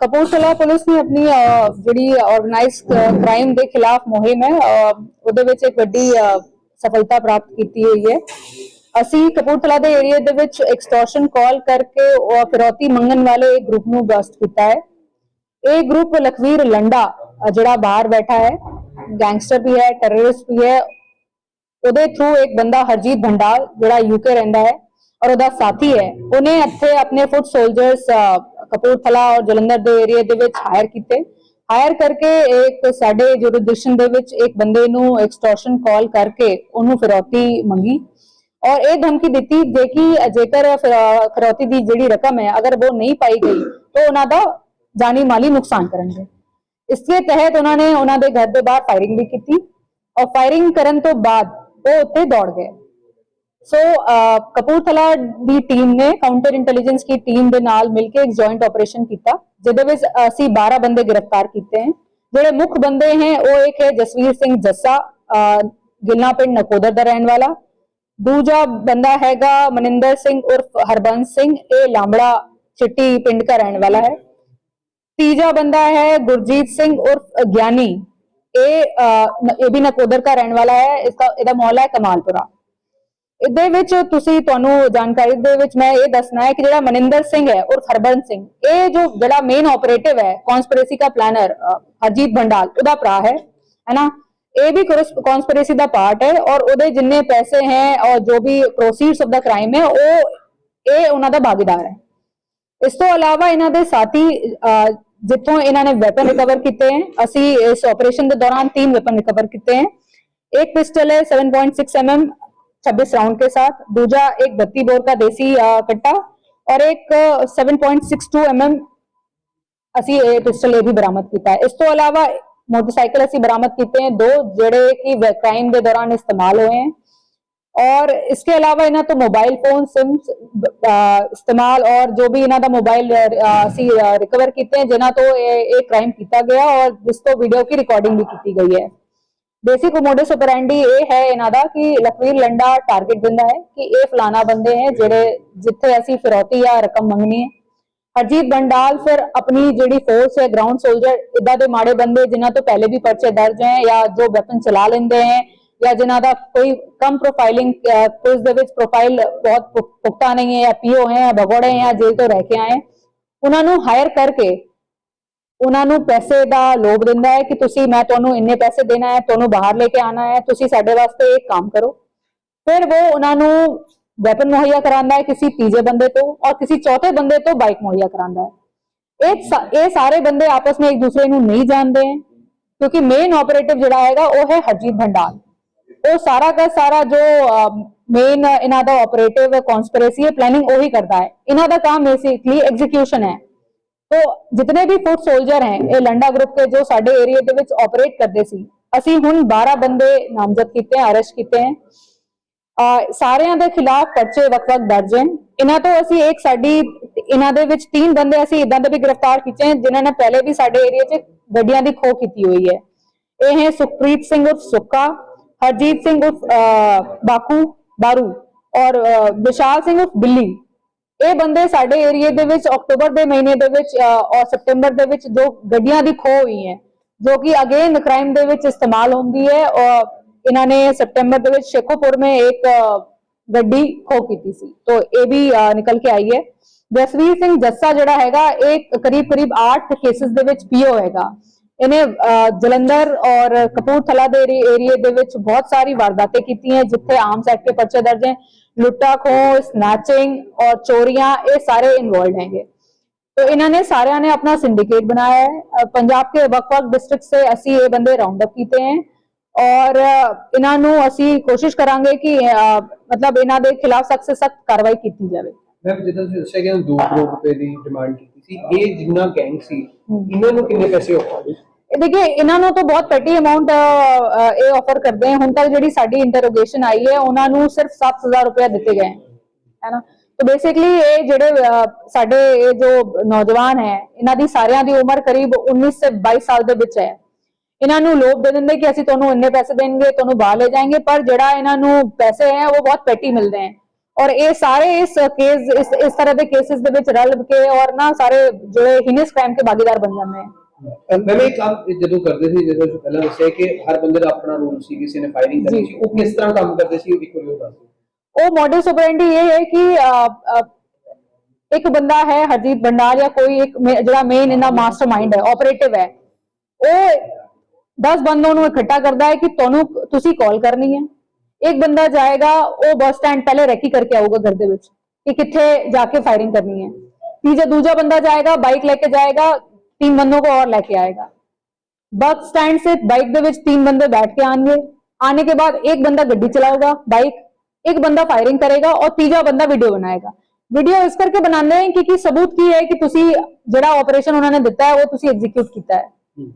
Kapurthala police ਨੇ ਆਪਣੀ ਜਿਹੜੀ ਆਰਗੇਨਾਈਜ਼ਡ ਕ੍ਰਾਈਮ ਦੇ ਖਿਲਾਫ ਮੁਹਿੰਮ ਹੈ ਉਹਦੇ ਵਿੱਚ ਇੱਕ ਵੱਡੀ ਸਫਲਤਾ ਪ੍ਰਾਪਤ ਕੀਤੀ ਹੋਈ ਹੈ। ਅਸੀਂ ਕਪੂਰਥਲਾ ਦੇ ਏਰੀਆ ਦੇ ਵਿੱਚ ਐਕਸਟੋਰਸ਼ਨ ਕਾਲ ਕਰਕੇ ਫਿਰੌਤੀ ਮੰਗਣ ਵਾਲੇ ਇੱਕ ਗਰੁੱਪ ਨੂੰ ਬਸਟ ਕੀਤਾ ਹੈ। ਇਹ ਗਰੁੱਪ ਲਖਵੀਰ ਲੰਡਾ ਜਿਹੜਾ ਬਾਹਰ ਬੈਠਾ ਹੈ ਗੈਂਗਸਟਰ ਵੀ ਹੈ ਟੈਰਰਿਸਟ ਵੀ ਹੈ, ਉਹਦੇ ਥਰੂ ਇੱਕ ਬੰਦਾ ਹਰਜੀਤ ਭੰਡਾਲ, ਜਿਹੜਾ ਯੂਕੇ ਰਹਿੰਦਾ ਹੈ, ਔਰ ਉਹਦਾ ਸਾਥੀ ਹੈ। ਉਹਨੇ ਇੱਥੇ ਆਪਣੇ ਫੁੱਟ ਸੋਲਜਰਸ ਕਪੂਰਥਲਾ ਔਰ ਜਲੰਧਰ ਦੇ ਏਰੀਆ ਦੇ ਵਿੱਚ ਹਾਇਰ ਕੀਤੇ। ਹਾਇਰ ਕਰਕੇ ਇੱਕ ਸਾਡੇ ਜੁਰਿਸਡਿਕਸ਼ਨ ਦੇ ਵਿੱਚ ਇੱਕ ਬੰਦੇ ਨੂੰ ਐਕਸਟੋਰਸ਼ਨ ਕਾਲ ਕਰਕੇ ਉਹਨੂੰ ਫਿਰੌਤੀ ਮੰਗੀ। ਔਰ ਇਹ ਧਮਕੀ ਦਿੱਤੀ ਜੇ ਕਿ ਜੇਕਰ ਫਿਰ- ਫਿਰੌਤੀ ਦੀ ਜਿਹੜੀ ਰਕਮ ਹੈ, ਅਗਰ ਉਹ ਨਹੀਂ ਪਾਈ ਗਈ, ਤਾਂ ਉਹਨਾਂ ਦਾ ਜਾਨੀ ਮਾਲੀ ਨੁਕਸਾਨ ਕਰਨਗੇ। ਇਸ ਦੇ ਤਹਿਤ ਉਹਨਾਂ ਨੇ ਉਹਨਾਂ ਦੇ ਘਰ ਦੇ ਬਾਹਰ ਫਾਇਰਿੰਗ ਵੀ ਕੀਤੀ। ਔਰ ਫਾਇਰਿੰਗ ਕਰਨ ਤੋਂ ਬਾਅਦ ਉਹ ਉੱਤੇ ਦੌੜ ਗਏ। ਸੋ ਅਹ, ਕਪੂਰਥਲਾ ਦੀ ਟੀਮ ਨੇ ਕਾਊਂਟਰ ਇੰਟੈਲੀਜੈਂਸ ਦੀ ਟੀਮ ਦੇ ਨਾਲ ਮਿਲ ਕੇ ਇੱਕ ਜੁਆਇੰਟ ਆਪਰੇਸ਼ਨ ਕੀਤਾ ਜਿਹਦੇ ਵਿੱਚ ਅਸੀਂ 12 ਬੰਦੇ ਗ੍ਰਿਫਤਾਰ ਕੀਤੇ ਹਨ ਜਿਹੜੇ ਮੁੱਖ ਬੰਦੇ ਹਨ ਉਹ ਇੱਕ ਹੈ ਜਸਵੀਰ ਸਿੰਘ ਜੱਸਾ ਅਹ, ਗਿੱਲਾਂ ਪਿੰਡ ਨਕੋਦਰ ਦਾ ਰਹਿਣ ਵਾਲਾ ਦੂਜਾ ਬੰਦਾ ਹੈਗਾ ਮਨਿੰਦਰ ਸਿੰਘ ਉਰਫ ਹਰਬੰਸ ਸਿੰਘ ਇਹ ਲਾਂਬੜਾ ਚਿੱਟੀ ਪਿੰਡ ਦਾ ਰਹਿਣ ਵਾਲਾ ਹੈ ਤੀਜਾ ਬੰਦਾ ਹੈ ਗੁਰਜੀਤ ਸਿੰਘ ਉਰਫ ਗਿਆਨੀ ਇਹ ਅਹ, ਨ- ਇਹ ਵੀ ਨਕੋਦਰ ਦਾ ਰਹਿਣ ਵਾਲਾ ਹੈ ਇਸਦਾ ਇਹਦਾ ਮੌਲਾ ਹੈ ਕਮਾਲਪੁਰਾ ਇਹਦੇ ਵਿੱਚ ਤੁਸੀਂ ਤੁਹਾਨੂੰ ਜਾਣਕਾਰੀ ਦੇ ਵਿੱਚ ਮੈਂ ਇਹ ਦੱਸਣਾ ਹੈ ਕਿ ਜਿਹੜਾ ਮਨਿੰਦਰ ਸਿੰਘ ਹੈ ਔਰ ਹਰਬੰਸ ਸਿੰਘ, ਇਹ ਜੋ ਜਿਹੜਾ ਮੇਨ ਆਪਰੇਟਿਵ ਹੈ ਕਨਸਪੀਰੇਸੀ ਦਾ ਪਲਾਨਰ ਹਰਜੀਤ ਭੰਡਾਲ, ਉਹਦਾ ਭਰਾ ਹੈ, ਹੈਨਾ? ਇਹ ਵੀ ਕਨਸਪੀਰੇਸੀ ਦਾ ਪਾਰਟ ਹੈ ਔਰ ਉਹਦੇ ਜਿੰਨੇ ਪੈਸੇ ਹੈ ਔਰ ਜੋ ਵੀ ਪ੍ਰੋਸੀਡਸ ਆਫ ਦਾ ਕ੍ਰਾਈਮ ਹੈ, ਉਹ ਇਹ ਉਹਨਾਂ ਦਾ ਭਾਗੀਦਾਰ ਹੈ। ਇਸ ਤੋਂ ਇਲਾਵਾ ਇਹਨਾਂ ਦੇ ਸਾਥੀ ਜਿੱਥੋਂ ਇਹਨਾਂ ਨੇ ਵੈਪਨ ਰਿਕਵਰ ਕੀਤੇ ਹਨ ਅਸੀਂ ਇਸ ਆਪਰੇਸ਼ਨ ਦੇ ਦੌਰਾਨ ਤਿੰਨ ਵੈਪਨ ਰਿਕਵਰ ਕੀਤੇ ਹਨ ਇੱਕ ਪਿਸਟਲ ਹੈ 7.6 ਐਮਐਮ 26 राउंड के साथ दूजा एक बत्ती बोर का देसी अह, कट्टा और एक अह, 7.62 mm ਅਸੀਂ ਇਹ ਪਿਸਟਲ ਇਹ ਵੀ ਬਰਾਮਦ ਕੀਤਾ ਹੈ ਇਸ ਤੋਂ ਇਲਾਵਾ ਮੋਟਰਸਾਈਕਲ ਅਸੀਂ ਬਰਾਮਦ ਕੀਤੇ हैं दो ਜਿਹੜੇ ਕਿ ਕ੍ਰਾਈਮ ਦੇ ਦੌਰਾਨ ਇਸਤੇਮਾਲ ਹੋਏ हैं और इसके अलावा इन्हें तो मोबाइल फोन सिम इस्तेमाल और जो भी इन्हों का मोबाइल ਅਸੀਂ ਰਿਕਵਰ ਕੀਤੇ हैं ਜਿਨ੍ਹਾਂ ਤੋਂ ਇਹ ਇਹ ਕ੍ਰਾਈਮ ਕੀਤਾ ਗਿਆ ਔਰ ਜਿਸ ਤੋਂ ਵੀਡੀਓ की ਰਿਕਾਰਡਿੰਗ ਵੀ ਕੀਤੀ ਗਈ ਹੈ ਬੇਸਿਕ ਮੋਡਸ ਆਪਰੈਂਡੀ ਇਹ ਹੈ ਇਹਨਾਂ ਦਾ ਕਿ ਲਖਵੀਰ ਲੰਡਾ ਟਾਰਗੇਟ ਦਿੰਦਾ ਹੈ ਕਿ ਇਹ ਫਲਾਣਾ ਬੰਦੇ ਹੈ ਜਿਹੜੇ ਜਿੱਥੇ ਅਸੀਂ ਫਿਰੌਤੀ ਜਾਂ ਰਕਮ ਮੰਗਣੀ ਹੈ। ਹਰਜੀਤ ਬੰਡਾਲ ਫਿਰ ਆਪਣੀ ਜਿਹੜੀ ਫੋਰਸ ਹੈ ਗਰਾਊਂਡ ਸੋਲਜਰ ਇਦਾਂ ਦੇ ਮਾੜੇ ਬੰਦੇ ਜਿਨ੍ਹਾਂ ਤੋਂ ਪਹਿਲੇ ਵੀ ਪਰਚੇ ਦਰਜ ਹੈ ਜਾਂ ਜੋ ਵੈਪਨ ਚਲਾ ਲੈਂਦੇ ਹੈ ਜਾਂ ਜਿਨ੍ਹਾਂ ਦਾ ਕੋਈ ਕਮ ਪ੍ਰੋਫਾਈਲਿੰਗ ਕੁਝ ਦੇ ਵਿੱਚ ਪ੍ਰੋਫਾਈਲ ਬਹੁਤ ਪੁਖਤਾ ਨਹੀਂ ਹੈ ਜਾਂ ਪੀਓ ਹੈ ਜਾਂ ਭਗੌੜੇ ਹੈ ਜਾਂ ਜੇਲ੍ਹ ਤੋਂ ਰਹਿ ਕੇ ਆਏ ਉਹਨਾਂ ਨੂੰ ਹਾਇਰ ਕਰਕੇ ਉਹਨਾਂ ਨੂੰ ਪੈਸੇ ਦਾ ਲੋਭ ਦਿੰਦਾ ਹੈ ਕਿ ਤੁਸੀਂ, ਮੈਂ ਤੁਹਾਨੂੰ ਇੰਨੇ ਪੈਸੇ ਦੇਣਾ ਹੈ, ਤੁਹਾਨੂੰ ਬਾਹਰ ਲੈ ਕੇ ਆਣਾ ਹੈ, ਤੁਸੀਂ ਸਾਡੇ ਵਾਸਤੇ ਇੱਕ ਕੰਮ ਕਰੋ। ਫਿਰ ਉਹ ਉਹਨਾਂ ਨੂੰ ਵੈਪਨ ਮੁਹੱਈਆ ਕਰਾਉਂਦਾ ਹੈ, ਕਿਸੇ ਤੀਜੇ ਬੰਦੇ ਤੋਂ ਔਰ ਕਿਸੇ ਚੌਥੇ ਬੰਦੇ ਤੋਂ ਬਾਈਕ ਮੁਹੱਈਆ ਕਰਾਉਂਦਾ ਹੈ। ਇਹ ਇਹ ਸਾਰੇ ਬੰਦੇ ਆਪਸ ਵਿੱਚ ਇੱਕ ਦੂਸਰੇ ਨੂੰ ਨਹੀਂ ਜਾਣਦੇ ਹੈ, ਕਿਉਂਕਿ ਮੇਨ ਆਪਰੇਟਿਵ ਜਿਹੜਾ ਹੈਗਾ ਉਹ ਹੈ ਹਰਜੀਤ ਭੰਡਾਰ। ਉਹ ਸਾਰਾ ਦਾ ਸਾਰਾ ਜੋ ਮੇਨ ਇਹਨਾਂ ਦਾ ਆਪਰੇਟਿਵ ਕਨਸਪੀਰੇਸੀ ਹੈ ਪਲੈਨਿੰਗ ਉਹੀ ਕਰਦਾ ਹੈ। ਇਹਨਾਂ ਦਾ ਕੰਮ ਬੇਸਿਕਲੀ ਐਗਜ਼ੀਕਿਊਸ਼ਨ ਹੈ। तो जितने भी फुट सोल्जर हैं ये लंडा ग्रुप के जो साडे एरिया ਦੇ ਵਿੱਚ ਆਪਰੇਟ ਕਰਦੇ ਸੀ ਅਸੀਂ ਹੁਣ 12 ਬੰਦੇ ਨਾਮਜ਼ਦ ਕੀਤੇ ਹਨ ਅਰੈਸਟ ਕੀਤੇ ਹਨ ਅਹ ਸਾਰਿਆਂ ਦੇ ਖਿਲਾਫ ਪਰਚੇ ਵਕ-ਵਕ ਦਰਜ ਹਨ ਇਹਨਾਂ ਤੋਂ ਅਸੀਂ ਇੱਕ ਸਾਡੀ ਇਹਨਾਂ ਦੇ ਵਿੱਚ ਤਿੰਨ ਬੰਦੇ ਅਸੀਂ ਇਦਾਂ ਦੇ ਵੀ ਗ੍ਰਿਫਤਾਰ ਕੀਤੇ ਹਨ ਜਿਨ੍ਹਾਂ ਨੇ ਪਹਿਲੇ ਵੀ ਸਾਡੇ ਏਰੀਆ 'ਚ ਗੱਡੀਆਂ ਦੀ ਖੋਹ ਕੀਤੀ ਹੋਈ ਹੈ ਇਹ ਹੈ ਸੁਖਪ੍ਰੀਤ ਸਿੰਘ ਉਰਫ ਸੁੱਕਾ ਹਰਜੀਤ ਸਿੰਘ ਉਰਫ ਅਹ, ਬਾਕੂ ਬਾਰੂ ਔਰ ਅਹ, ਵਿਸ਼ਾਲ ਸਿੰਘ ਉਰਫ ਬਿੱਲੀ ਇਹ ਬੰਦੇ ਸਾਡੇ ਏਰੀਆ ਦੇ ਵਿੱਚ ਅਕਤੂਬਰ ਦੇ ਮਹੀਨੇ ਦੇ ਵਿੱਚ ਔਰ ਸਪਟੈਂਬਰ ਦੇ ਵਿੱਚ ਜੋ ਗੱਡੀਆਂ ਦੀ ਖੋ ਹੋਈ ਹੈ, ਜੋ ਕਿ ਅਗੇਨ ਕ੍ਰਾਈਮ ਦੇ ਵਿੱਚ ਇਸਤੇਮਾਲ ਹੁੰਦੀ ਹੈ, ਔਰ ਇਹਨਾਂ ਨੇ ਸਪਟੈਂਬਰ ਦੇ ਵਿੱਚ ਸ਼ੇਖੋਪੁਰ ਮੇ ਇੱਕ ਗੱਡੀ ਖੋ ਕੀਤੀ ਸੀ। ਤੋਂ ਇਹ ਵੀ ਨਿਕਲ ਕੇ ਆਈ ਹੈ। ਜਸਵੀਰ ਸਿੰਘ ਜੱਸਾ ਜਿਹੜਾ ਹੈਗਾ, ਇਹ ਕਰੀਬ ਕਰੀਬ 8 ਕੇਸਿਸ ਦੇ ਵਿੱਚ ਪੀਓ ਹੈਗਾ। ਇਹਨੇ ਜਲੰਧਰ ਔਰ ਕਪੂਰਥਲਾ ਦੇ ਏਰੀਏ ਦੇ ਵਿੱਚ ਬਹੁਤ ਸਾਰੀ ਵਾਰਦਾਤਾਂ ਕੀਤੀਆਂ ਜਿੱਥੇ ਆਮ ਸੈਟ ਦੇ ਪਰਚੇ ਦਰਜ ਹੈ। ਲੁੱਟਾ ਖੋਹ ਸਨੈਚਿੰਗ ਔਰ ਚੋਰੀਆਂ ਇਹ ਸਾਰੇ ਇਨਵੋਲਡ ਹੈਗੇ। तो इन्होंने सारे ने अपना सिंडिकेट बनाया है पंजाब के वक् वक् डिस्ट्रिक्ट से असी ये बंदे राउंड अप किए हैं और इन्होंने असी कोशिश करांगे कि मतलब इन्हों के खिलाफ सख्त से सख्त कार्रवाई की जाए ਮੈਮ ਜਿੱਦਾਂ ਤੁਸੀਂ ਦੱਸਿਆ ਕਿ 2 ਕਰੋੜ ਰੁਪਏ ਦੀ ਡਿਮਾਂਡ ਕੀਤੀ ਸੀ ਇਹ ਜਿੰਨਾ ਗੈਂਗ ਸੀ ਇਹਨਾਂ ਨੂੰ ਕਿੰਨੇ ਪੈਸੇ ਆਫਰ ਦੇਖੀ ਇਹਨਾਂ ਨੂੰ ਤਾਂ ਬਹੁਤ ਪੈਟੀ ਅਮਾਉਂਟ ਇਹ ਆਫਰ ਕਰਦੇ ਹੁਣ ਤੱਕ ਜਿਹੜੀ ਸਾਡੀ ਇੰਟਰੋਗੇਸ਼ਨ ਆਈ ਹੈ, ਉਹਨਾਂ ਨੂੰ ਸਿਰਫ 7000 ਰੁਪਏ ਦਿੱਤੇ ਗਏ ਹੈ। ਨਾ? ਤਾਂ ਬੇਸਿਕਲੀ ਇਹ ਜਿਹੜੇ ਸਾਡੇ ਇਹ ਜੋ ਨੌਜਵਾਨ ਹੈ, ਇਹਨਾਂ ਦੀ ਸਾਰਿਆਂ ਦੀ ਉਮਰ ਕਰੀਬ 19 ਸੇ 22 ਸਾਲ ਦੇ ਵਿੱਚ ਹੈ। ਇਹਨਾਂ ਨੂੰ ਲੋਭ ਦੇ ਦਿੰਦੇ ਕਿ ਅਸੀਂ ਤੁਹਾਨੂੰ ਇੰਨੇ ਪੈਸੇ ਦੇਣਗੇ, ਤੁਹਾਨੂੰ ਬਾਹਰ ਲੈ ਜਾਏਗੇ, ਪਰ ਜਿਹੜਾ ਇਹਨਾਂ ਨੂੰ ਪੈਸੇ ਹੈ, ਉਹ ਬਹੁਤ ਪੈਟੀ ਮਿਲਦੇ ਹੈ। ਔਰ ਇਹ ਸਾਰੇ ਇਸ ਕੇਸ ਇਸ ਤਰ੍ਹਾਂ ਦੇ ਕੇਸਿਸ ਦੇ ਵਿੱਚ ਰਲ ਕੇ ਔਰ ਨਾ ਸਾਰੇ ਜਿਹੜੇ ਹਿਨਸ ਕ੍ਰਾਈਮ ਕੇ ਬਣ ਜਾਂਦੇ ਹਨ ਮੈਂ ਮੈਂ ਕੰਮ ਜਦੋਂ ਕਰਦੇ ਸੀ ਜਦੋਂ ਤੁਸੀਂ ਪਹਿਲਾਂ ਦੱਸਿਆ ਕਿ ਹਰ ਬੰਦੇ ਦਾ ਆਪਣਾ ਰੂਲ ਸੀ ਕਿਸੇ ਨੇ ਫਾਇਰਿੰਗ ਕਰਨੀ ਸੀ ਉਹ ਕਿਸ ਤਰ੍ਹਾਂ ਕੰਮ ਕਰਦੇ ਸੀ ਉਹ ਇੱਕ ਵਾਰੀ ਦੱਸੋ ਉਹ ਮੋਡਸ ਆਪਰੈਂਡੀ ਇਹ ਹੈ ਕਿ ਇੱਕ ਬੰਦਾ ਹੈ ਹਰਜੀਤ ਬੰਡਾਲ ਜਾਂ ਕੋਈ ਇੱਕ ਜਿਹੜਾ ਮੇਨ ਇਹਨਾਂ ਮਾਸਟਰਮਾਈਂਡ ਹੈ ਆਪਰੇਟਿਵ ਹੈ। ਉਹ 10 ਬੰਦੋਂ ਨੂੰ ਇਕੱਠਾ ਕਰਦਾ ਹੈ ਕਿ ਤੁਹਾਨੂੰ ਤੁਸੀਂ ਕਾਲ ਕਰਨੀ ਹੈ। ਇੱਕ ਬੰਦਾ ਜਾਏਗਾ ਉਹ ਬੱਸ ਸਟੈਂਡ ਪਹਿਲੇ ਰੈਕੀ ਕਰਕੇ ਆਊਗਾ ਘਰ ਦੇ ਵਿੱਚ ਕਿ ਕਿੱਥੇ ਜਾ ਕੇ ਫਾਇਰਿੰਗ ਕਰਨੀ ਹੈ। ਤੀਜਾ ਦੂਜਾ ਬੰਦਾ ਜਾਏਗਾ ਬਾਈਕ ਲੈ ਕੇ ਜਾਏਗਾ तीन बंदों को और लेके आएगा बस स्टैंड से बाइक ਦੇ ਵਿੱਚ तीन बंदे बैठ के आएंगे आने के बाद एक बंदा गड्डी चलाएगा बाइक एक बंदा फायरिंग करेगा और तीजा बंदा वीडियो बनाएगा ਵੀਡੀਓ ਇਸ ਕਰਕੇ ਬਣਾਉਂਦੇ ਹੈ ਕਿਉਂਕਿ ਸਬੂਤ ਕੀ ਹੈ ਕਿ ਤੁਸੀਂ ਜਿਹੜਾ ਆਪਰੇਸ਼ਨ ਉਹਨਾਂ ਨੇ ਦਿੱਤਾ ਹੈ ਉਹ ਤੁਸੀਂ ਐਗਜ਼ੀਕਿਊਟ ਕੀਤਾ ਹੈ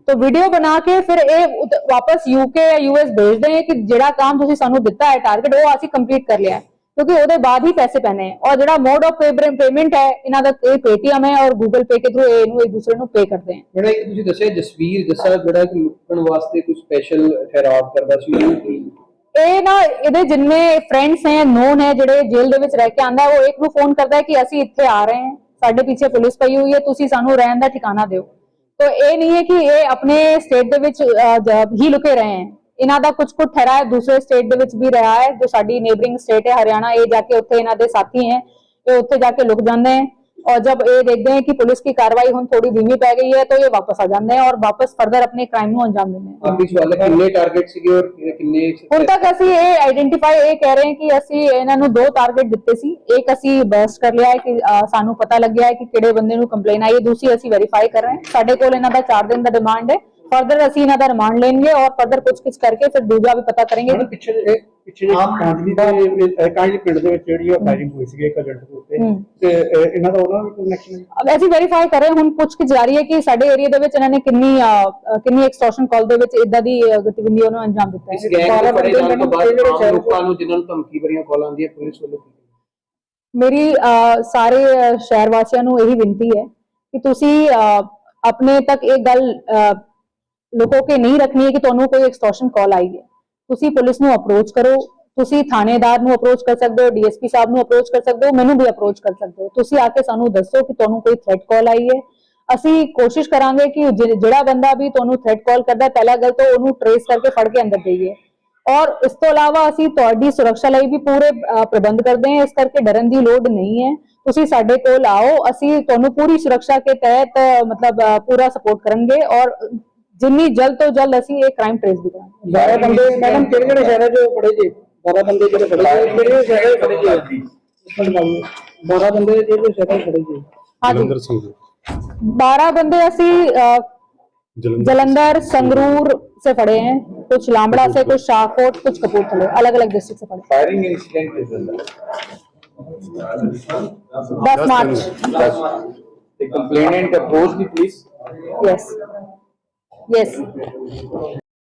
तो वीडियो बना के फिर ਇਹ ਉਤ- ਵਾਪਸ ਯੂਕੇ ਜਾਂ ਯੂਐਸ ਭੇਜਦੇ ਹੈ ਕਿ ਜਿਹੜਾ ਕੰਮ ਤੁਸੀਂ ਸਾਨੂੰ ਦਿੱਤਾ ਹੈ ਟਾਰਗੇਟ ਉਹ ਅਸੀਂ ਕੰਪਲੀਟ ਕਰ ਲਿਆ ਹੈ ਕਿਉਂਕਿ ਉਹਦੇ ਬਾਅਦ ਹੀ ਪੈਸੇ ਪੈਣੇ ਔਰ ਜਿਹੜਾ ਮੋਡ ਆਫ ਪੇਮੈਂਟ ਹੈ ਇਹਨਾਂ ਦਾ ਇਹ ਪੇਟੀਐਮ ਹੈ ਔਰ ਗੂਗਲ ਪੇ ਕੇ ਥਰੂ ਇਹਨੂੰ ਇੱਕ ਦੂਸਰੇ ਨੂੰ ਪੇ ਕਰਦੇ ਹੈ ਜਿਹੜਾ ਇੱਕ ਤੁਸੀਂ ਦੱਸਿਆ ਜਸਵੀਰ ਜੱਸਾ ਜਿਹੜਾ ਕਿ ਲੁੱਟਣ ਵਾਸਤੇ ਕੁਝ ਸਪੈਸ਼ਲ ਠਹਿਰਾਵ ਕਰਦਾ ਸੀ? ਇਹ ਨਾ ਇਹਦੇ ਜਿੰਨੇ ਫਰੈਂਡਸ ਹੈ ਨੋਨ ਹੈ ਜਿਹੜੇ ਜੇਲ੍ਹ ਦੇ ਵਿੱਚ ਰਹਿ ਕੇ ਆਂਦਾ ਉਹ ਇੱਕ ਨੂੰ ਫੋਨ ਕਰਦਾ ਹੈ ਕਿ ਅਸੀਂ ਇੱਥੇ ਆ ਰਹੇ ਹਾਂ। ਸਾਡੇ ਪਿੱਛੇ ਪੁਲਿਸ ਪਈ ਹੋਈ ਹੈ ਤੁਸੀਂ ਸਾਨੂੰ ਰਹਿਣ ਦਾ ਠਿਕਾਣਾ ਦਿਓ। तो ਇਹ ਨਹੀਂ ਹੈ ਕਿ ਇਹ ਆਪਣੇ ਸਟੇਟ ਦੇ ਵਿੱਚ ਹੀ ਲੁਕੇ ਰਹੇ ਹੈ। ਇਹਨਾਂ ਦਾ ਕੁਝ ਕੁਝ ਠਹਿਰਾ ਹੈ ਦੂਸਰੇ ਸਟੇਟ ਦੇ ਵਿੱਚ ਵੀ ਰਿਹਾ ਹੈ ਜੋ ਸਾਡੀ ਨੇਬਰਿੰਗ ਸਟੇਟ ਹੈ ਹਰਿਆਣਾ ਇਹ ਜਾ ਕੇ ਉੱਥੇ ਇਹਨਾਂ ਦੇ ਸਾਥੀ ਹੈ ਇਹ ਉੱਥੇ ਜਾ ਕੇ ਲੁਕ ਜਾਂਦੇ हैं और जब ये देखते हैं कि पुलिस की कार्रवाई हम थोड़ी धीमी पै गई है तो ये वापस आ जाते हैं और वापस फर्दर अपने क्राइम ਨੂੰ ਅੰਜਾਮ ਦਿੰਦੇ हैं ਆਖਰੀ ਸਵਾਲ ਹੈ ਕਿੰਨੇ ਟਾਰਗੇਟ ਸੀਗੇ ਔਰ ਕਿੰਨੇ ਹੁਣ ਤੱਕ ਅਸੀਂ ਇਹ ਆਈਡੈਂਟੀਫਾਈ ਇਹ ਕਹਿ ਰਹੇ ਹਾਂ ਕਿ ਅਸੀਂ ਇਹਨਾਂ ਨੂੰ ਦੋ ਟਾਰਗੇਟ ਦਿੱਤੇ ਸੀ ਇੱਕ ਅਸੀਂ ਬਸਟ ਕਰ ਲਿਆ ਹੈ ਕਿ ਅਹ, ਸਾਨੂੰ ਪਤਾ ਲੱਗਿਆ ਹੈ ਕਿ ਕਿਹੜੇ ਬੰਦੇ ਨੂੰ ਕੰਪਲੇਨ ਆਈ ਹੈ ਦੂਸਰੀ ਅਸੀਂ ਵੈਰੀਫਾਈ ਕਰ ਰਹੇ ਹਾਂ ਸਾਡੇ ਕੋਲ ਇਹਨਾਂ ਦਾ 4 ਦਿਨ ਦਾ ਡਿਮਾਂਡ ਹੈ ਫਰਦਰ ਅਸੀਂ ਇਹਨਾਂ ਦਾ ਰਿਮਾਂਡ ਲੈਣਗੇ ਔਰ ਫਰਦਰ ਪੁੱਛਗਿੱਛ ਕਰਕੇ ਫਿਰ ਦੂਜਾ ਵੀ ਪਤਾ ਕਰਾਂਗੇ ਮੈਡਮ ਪਿੱਛੇ ਜੇ ਪਿੱਛੇ ਜੇ ਕਾਂਜਲੀ ਦੇ ਕਾਂਜਲੀ ਪਿੰਡ ਦੇ ਵਿੱਚ ਜਿਹੜੀ ਉਹ ਫਾਇਰਿੰਗ ਹੋਈ ਸੀਗੀ ਇੱਕ ਏਜੰਟ ਦੇ ਉੱਤੇ। ਹੂੰ। ਤੇ ਅਹ, ਇਹਨਾਂ ਦਾ ਉਹਨਾਂ ਨਾਲ ਕਨੈਕਸ਼ਨ ਹੈ ਅਬ ਅਸੀਂ ਵੈਰੀਫਾਈ ਕਰ ਰਹੇ ਹਾਂ, ਹੁਣ ਪੁੱਛਗਿੱਛ ਜਾਰੀ ਹੈ ਕਿ ਸਾਡੇ ਏਰੀਆ ਦੇ ਵਿੱਚ ਇਹਨਾਂ ਨੇ ਕਿੰਨੀ ਅਹ, ਅਹ, ਕਿੰਨੀ ਐਕਸਟੋਰਸ਼ਨ ਕਾਲ ਦੇ ਵਿੱਚ ਇਦਾਂ ਦੀ ਅਹ, ਗਤੀਵਿਧੀਆਂ ਨੂੰ ਅੰਜਾਮ ਦਿੱਤਾ ਇਸ ਹੈ ਗੈਂਗ ਬਾਰਾਂ ਦੇ ਬੜੇ ਬੰਦੇ ਜਾਣ ਤੋਂ ਬਾਅਦ ਜਿਹੜੇ ਆਮ ਸ਼ਹਿਰ ਲੋਕਾਂ ਨੂੰ ਜਿਨ੍ਹਾਂ ਨੂੰ ਧਮਕੀ ਭਰੀਆਂ ਕਾਲਾਂ ਆਉਂਦੀਆਂ ਪੁਲਿਸ ਵੱਲੋਂ ਕੀ ਮੇਰੀ ਅਹ, ਸਾਰੇ ਅਹ, ਸ਼ਹਿਰ ਵਾਸੀਆਂ ਨੂੰ ਇਹੀ ਬੇਨਤੀ ਹੈ ਕਿ ਤੁਸੀਂ ਅਹ, ਆਪਣੇ ਤੱਕ ਇਹ ਗੱਲ ਅਹ, ਲੁਕੋ ਕੇ ਨਹੀਂ ਰੱਖਣੀ ਹੈ ਕਿ ਤੁਹਾਨੂੰ ਕੋਈ ਐਕਸਟੋਰਸ਼ਨ ਕਾਲ ਆਈ ਹੈ। ਤੁਸੀਂ ਪੁਲਿਸ ਨੂੰ ਅਪਰੋਚ ਕਰੋ, ਤੁਸੀਂ ਥਾਣੇਦਾਰ ਨੂੰ ਅਪਰੋਚ ਕਰ ਸਕਦੇ ਹੋ ਡੀਐਸਪੀ ਸਾਹਿਬ ਨੂੰ ਅਪਰੋਚ ਕਰ ਸਕਦੇ ਹੋ, ਮੈਨੂੰ ਵੀ ਅਪਰੋਚ ਕਰ ਸਕਦੇ ਹੋ। ਤੁਸੀਂ ਆ ਕੇ ਸਾਨੂੰ ਦੱਸੋ ਕਿ ਤੁਹਾਨੂੰ ਕੋਈ ਥ੍ਰੈਟ ਕਾਲ ਆਈ ਹੈ। ਅਸੀਂ ਕੋਸ਼ਿਸ਼ ਕਰਾਂਗੇ ਕਿ ਜਿਹੜਾ ਬੰਦਾ ਵੀ ਤੁਹਾਨੂੰ ਥ੍ਰੈਟ ਕਾਲ ਕਰਦਾ ਪਹਿਲਾ ਗੱਲ ਤਾਂ ਉਹਨੂੰ ਟਰੇਸ ਕਰਕੇ ਫੜ ਕੇ ਅੰਦਰ ਦੇਈਏ। ਔਰ ਇਸ ਤੋਂ ਇਲਾਵਾ ਅਸੀਂ ਤੁਹਾਡੀ ਸੁਰੱਖਿਆ ਲਈ ਵੀ ਪੂਰੇ ਪ੍ਰਬੰਧ ਕਰਦੇ ਹਾਂ। ਇਸ ਕਰਕੇ ਡਰਨ ਦੀ ਲੋੜ ਨਹੀਂ ਹੈ। ਤੁਸੀਂ ਸਾਡੇ ਕੋਲ ਆਓ, ਅਸੀਂ ਤੁਹਾਨੂੰ ਪੂਰੀ ਸੁਰੱਖਿਆ ਕੇ ਤਹਿਤ, ਮਤਲਬ ਪੂਰਾ ਸਪੋਰਟ ਕਰਾਂਗੇ ਔਰ ਜਿੰਨੀ ਜਲਦ ਤੋਂ ਜਲਦ ਅਸੀਂ ਇਹ ਕ੍ਰਾਈਮ ਟ੍ਰੇਸ ਵੀ ਕਰਾਂਗੇ 12 ਬੰਦੇ ਮੈਡਮ ਕਿਹੜੇ ਕਿਹੜੇ ਸ਼ਹਿਰਾਂ 'ਚ ਫੜੇ ਜੀ 12 ਬੰਦੇ ਜਿਹੜੇ ਫੜੇ ਜੀ ਕਿਹੜੇ ਸ਼ਹਿਰਾਂ 'ਚ ਫੜੇ ਜੀ 12 ਬੰਦੇ ਜਿਹੜੇ ਸ਼ਹਿਰਾਂ 'ਚ ਫੜੇ ਜੀ ਹਾਂਜੀ ਜਲੰਧਰ ਸਿੰਘ 12 बंदे ਅਸੀਂ ਅਹ, जलंधर जलंधर संगरूर से पढ़े हैं कुछ लामड़ा से कुछ शाहकोट कुछ कपूरथले अलग अलग डिस्ट्रिक्ट से पढ़े फायरिंग इंसिडेंट किस दिन दस मार्च The complainant approached the police yes yes.